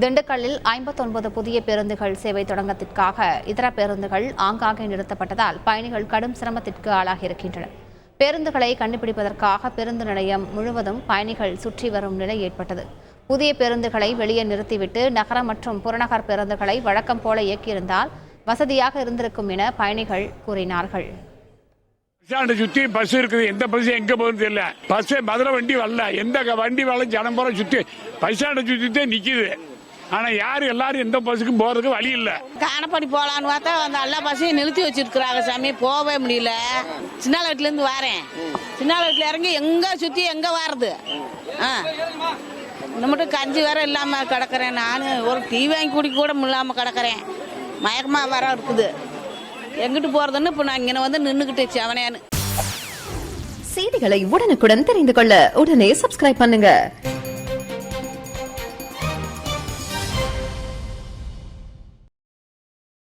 திண்டுக்கல்லில் ஐம்பத்தொன்பது புதிய பேருந்துகள் சேவை தொடங்கத்திற்காக இதர பேருந்துகள் ஆங்காங்கே நிறுத்தப்பட்டதால் பயணிகள் கடும் சிரமத்திற்கு ஆளாகியிருக்கின்றனர். பேருந்துகளை கண்டுபிடிப்பதற்காக பேருந்து நிலையம் முழுவதும் பயணிகள் சுற்றி வரும் நிலை ஏற்பட்டது. புதிய பேருந்துகளை வெளியே நிறுத்திவிட்டு நகர மற்றும் புறநகர் பேருந்துகளை வழக்கம் போல இயக்கியிருந்தால் வசதியாக இருந்திருக்கும் என பயணிகள் கூறினார்கள். பஸ் சுத்தி பஸ் இருக்குது. எந்த பஸ் எங்க போகுது தெரியல. பஸ் மதுரை வண்டி வரல. எந்த வண்டி வரல ஜனம் போற சுத்தி பஸ் சுத்தி நிக்குது. ஆனா யாரு எல்லாரும் எந்த பஸ்ஸுக்கும் போறதுக்கு வழி இல்ல. காணப்படி போகலான்னு பார்த்தா அந்த எல்லா பஸ்ஸையும் நிறுத்தி வச்சிருக்கிறாங்க சாமி. போகவே முடியல. சின்னாலவட்டிலேருந்து வரேன். சின்னாலவட்டில் இறங்கி எங்கே சுற்றி எங்கே வர்றது ஆ. இந்த மட்டும் கஞ்சி வேற இல்லாமல் கிடக்கிறேன். நான் ஒரு டீ வாங்கி குடிக்க கூட இல்லாமல் கிடக்கிறேன். மயக்கமாக வர இருக்குது. எங்கிட்டு போகிறதுன்னு இப்போ நான் இங்கே வந்து நின்றுக்கிட்டு செவனேன்னு செய்திகளை உடனுக்குடன் தெரிந்து கொள்ள உடனே சப்ஸ்கிரைப் பண்ணுங்க.